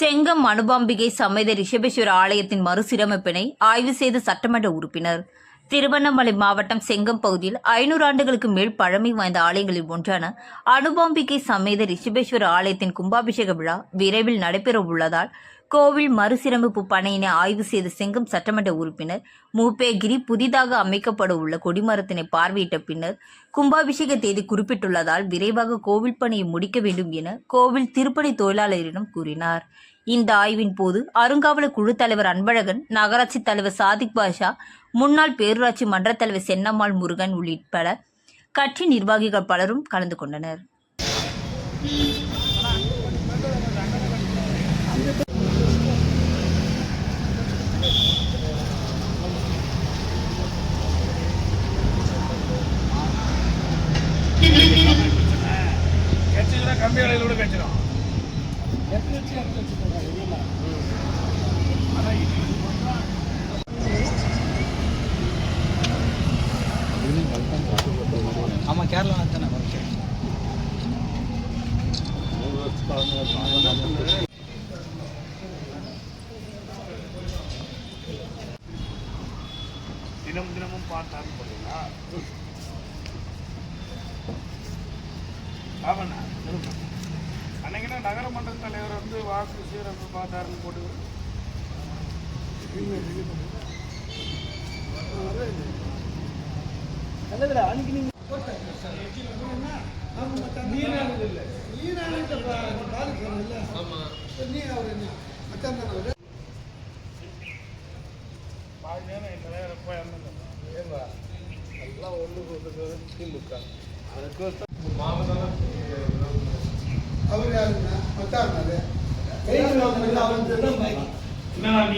செங்கம் அனுபாம்பிகை சமேத ரிஷபேஸ்வர ஆலயத்தின் மறுசீரமைப்பினை ஆய்வு செய்த சட்டமன்ற உறுப்பினர் திருவண்ணாமலை மாவட்டம் செங்கம் பகுதியில் ஐநூறு ஆண்டுகளுக்கு மேல் பழமை வாய்ந்த ஆலயங்களில் ஒன்றான அனுபாம்பிகை சமேத ரிஷபேஸ்வர ஆலயத்தின் கும்பாபிஷேக விழா விரைவில் நடைபெற உள்ளதால் கோவில் மறுசீரமைப்பு பணியினை ஆய்வு செய்த செங்கம் சட்டமன்ற உறுப்பினர் மூப்பேகிரி புதிதாக அமைக்கப்பட உள்ள கொடிமரத்தினை பார்வையிட்ட பின்னர் கும்பாபிஷேக தேதி குறிப்பிட்டுள்ளதால் விரைவாக கோவில் பணியை முடிக்க வேண்டும் என கோவில் திருப்பணி தொழிலாளரிடம் கூறினார். இந்த ஆய்வின் போது அருங்காவல குழு தலைவர் அன்பழகன் நகராட்சி தலைவர் சாதிக் பாஷா முன்னாள் பேரூராட்சி மன்ற தலைவர் சென்னம்மாள் முருகன் உள்ளிட்ட கட்சி நிர்வாகிகள் பலரும் கலந்து கொண்டனர். கம்பி வேலையில் கூட கேரளா தானே தினம் தினமும் பார்த்தான்னு போறீங்களா ஆமாண்ணா அன்னைக்குன்னா நகரமன்ற தலைவர் வந்து வாக்கு சீரமைப்பு பார்த்தாருன்னு போட்டு பாதி நேரம் இந்த அவர் யாருன்னா அந்த எல்லாம் ஒன்று கொடுத்தது திமுக அதுக்கு அவர்